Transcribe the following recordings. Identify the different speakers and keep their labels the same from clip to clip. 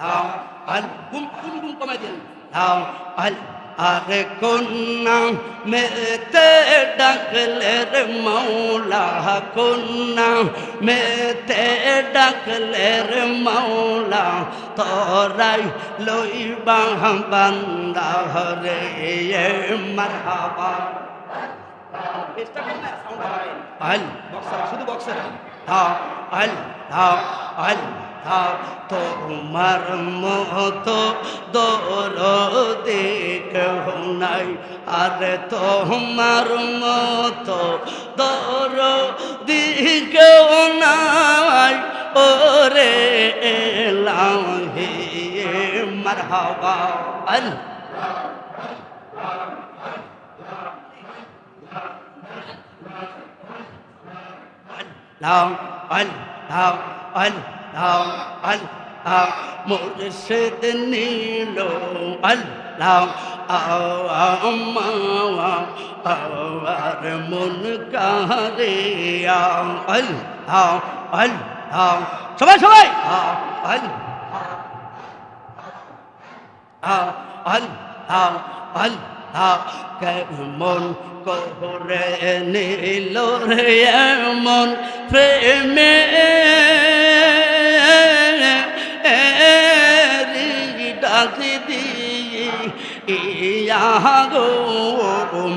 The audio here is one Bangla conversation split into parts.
Speaker 1: দাও, আল গুম গুম গুম কমাই দিন দাও, আল আরে কন্যা মেতে ডাকলে রে মৌলা কন্যা মেতে ডাকলে রে মৌলা, তোরাই লইবা বান্দা রে মারহাবা। আল, বক্সার, শুধু আল, দাও, আল। দাও তোমার মতো দরদে কেহ নাই। আরে তোমার মতো দরদি কেউ নাই। ওরে এলাম হে মারহাবা। আল লাও আল লাও আল লাও আল লাও মুর্শিদ নীল আল লাও আমাওয়া আর মন কারে আল লাও আল লাও সবাই সবাই আল আল আল আল কেমন করে নিল রে এমন প্রেমে ডাক দিয়ে ইয়া গো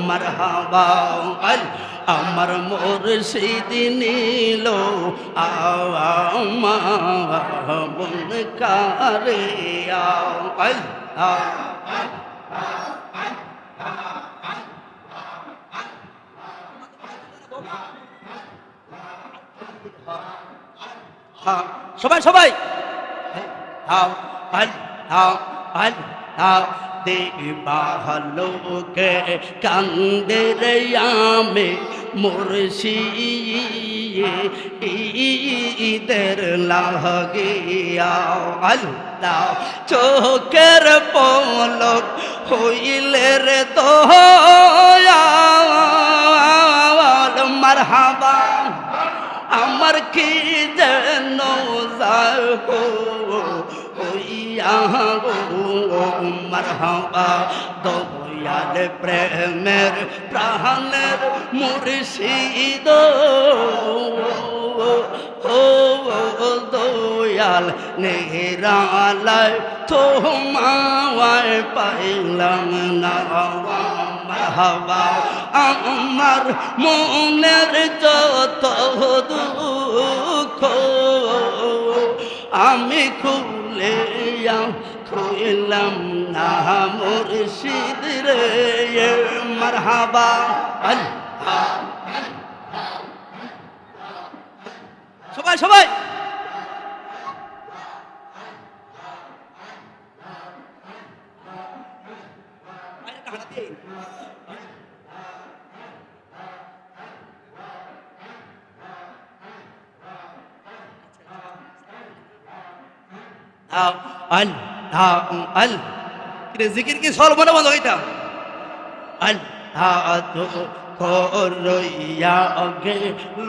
Speaker 1: মারহাবা আমার মুর্শিদ নীল আমন কারে সবাই সবাই হাও আল হাও আল হাও দেবালোকে কান্দে রে আমি মুর্শিদের লাগিয়া আল্লাহ চোখের পলক হইলে রে দয়াল মারহাবা আমার কি যেন গো মারহাবা দয়াল প্রেমের প্রাণের মুর্শিদ ও দয়াল নেহরালায় তোমায় পাইলাম না মারহাবা আমার মনের যত দুঃখ আমি খুলে খুইলাম না মুর্শিদ রে মারহাবা আল্লাহ সবাই সবাই। আল আল। জিকির কি সর্বনাম হইতাম? আল করইয়া গে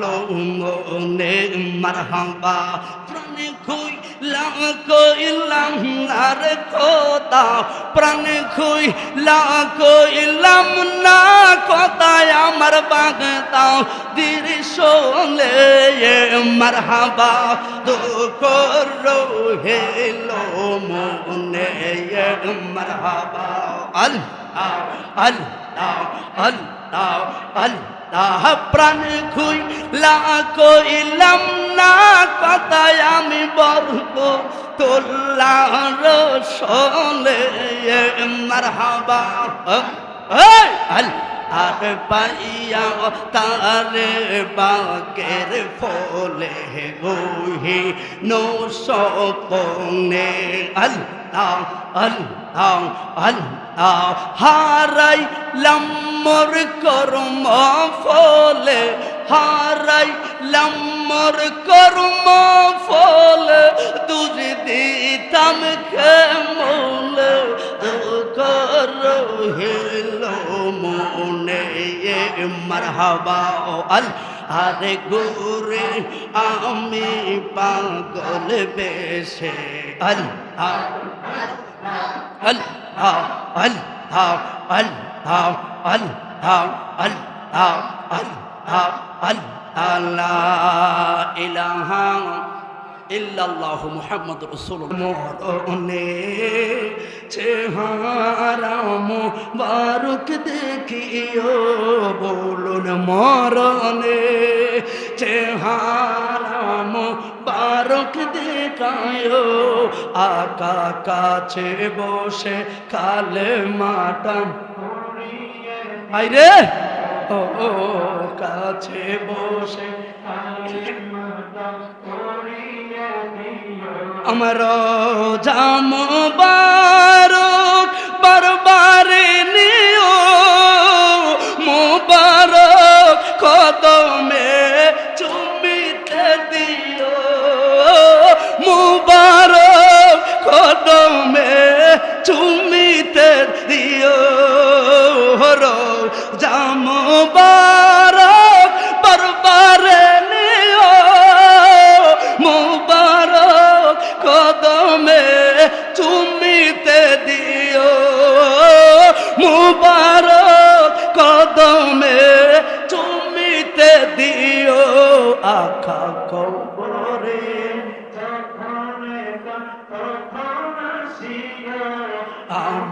Speaker 1: লোমনে মারহাবা। প্রাণে খুইলাম, কইলাম, আর কথা? প্রাণে খুইলাম কইলাম, না কথা আমার বাগতাও দির শোলে মারহাবা তো করো হেলো মনে মারহাবা। আল আল আল আল্লাহ আল্লাহ প্রাণ খুই লা কইলাম না কথায় আমি বলব তোল্লা রসলে মারহাবা। আল আর পাইয়া তারে বাগের ফলে গোহি নো সপনে আল্লাহ আল্লাহ আল্লাহ হারাই লম্মর কর্ম ফলে হারাই লম্মর কর্ম ফলে দুজ দিতাম খেমল কর হিল মারহাবা ও আল আরে গুরে, আমি পাগল বেশে। আল আল হাও আল হাও আল হাও আল হাও আল হাও আল হাও আল আল্লাহ ইলাহা ইল্লাল্লাহ মুহাম্মদ রাসূলুল্লাহ। মরনে চেহারা মুবারক দেখিও বলুন মরনে চেহারা মুবারক দেখায়ো আকা কাছে বসে কালে মাটা আইরে ও ও কাছে বসে আমার জামবা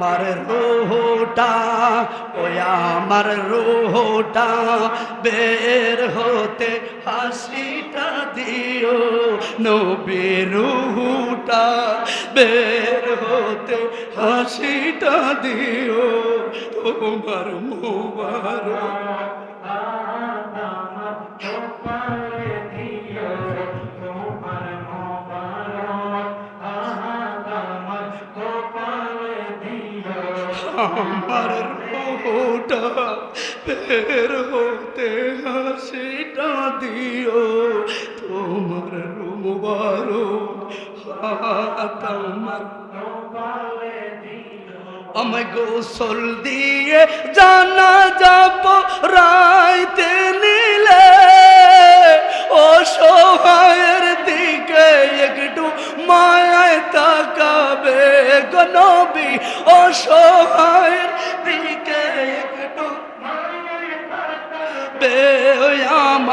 Speaker 1: আমার রোহটা, ওই আমার রোহটা, বের হতে হাসিটা দিও, নবী বের হতে হাসিটা দিও, তোমার মুবারক। আমার রোহটা বের হতে হাসিটা দিও। তোমার রুমবারো আমায় গোসল দিয়ে জানা যাব রায় নিলে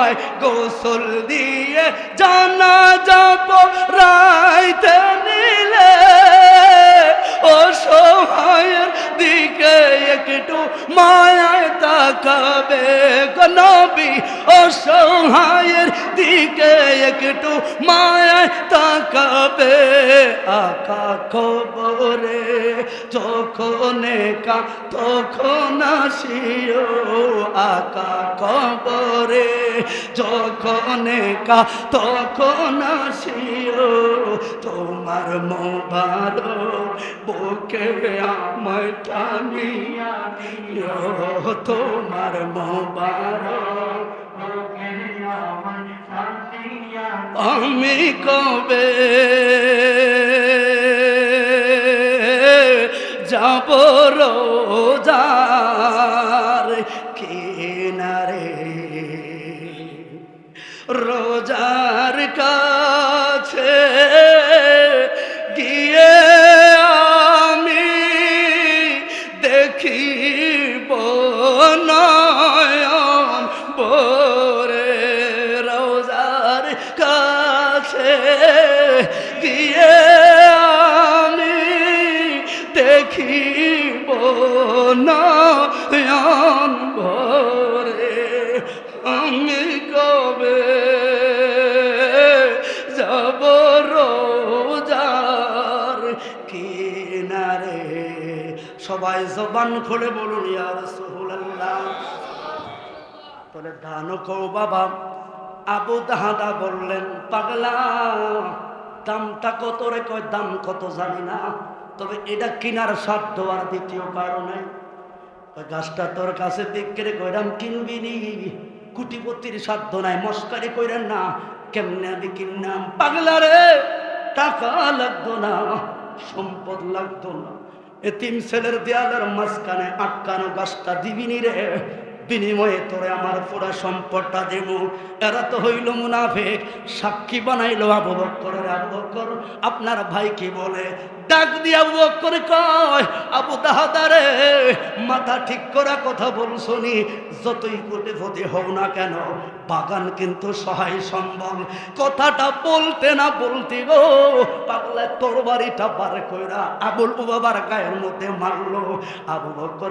Speaker 1: আমায় গোসল দিয়ে জানা যাব রাইতে নিলে ও সময়ের দিকে একটু মায়ায় তাকাবে গনবি অসহায়ের দিকে একটু মায়ায় তাকাবে। আকা কবরে যখন কা তখন আসিও। আকা কবরে যখন কা তখন আসিও। তোমার মোবার বুকে আমায় টানিয়া নিও তোমার আমি কবে যাব রোজার দেখিব নয়ন ভরে আমি কবে যাব রোজার কিনারে? সবাই জবান খুলে বলুন ইয়ার রাসূলুল্লাহ। তোরে ধান কো বাবা। আবু দাহাদা বললেন, পাগলা, দামটা কত রে? কয়, দাম কত জানি না। তবে এটা কিনার সাধ্য আর দ্বিতীয় কারণে। গাছটা তোর কাছে বিক্রি কইরাম কিনবি নি। কুটিপতির সাধ্য নাই, মস্কারি কইরেন না, কেমনে আমি কিনলাম পাগলা রে, টাকা লাগতো না, সম্পদ লাগতো না। এতিম ছেলের দেয়ালের মাঝখানে আটকানো গাছটা দিবিনি রে। বিনিময়ে তোরে আমার পুরা সম্পদটা দেব। এরা তো হইল মুনাফেক, সাক্ষী বানাইলো আবু বক্করের, আবু বক্কর, আপনার ভাই কি বলে? ডাক দিয়ে আবু বক্কর কয়, আবু দাহাদারে মাথা ঠিক করা কথা বল শুনি যতই কোটে ফতে হও না কেন, বাগান কিন্তু সহায় সম্ভব কথাটা বলতে না বলতে গো পাগলা তোর বাড়িটা বার কইরা আবুল বাবার গায়ের মধ্যে মারলো। আবু বক্কর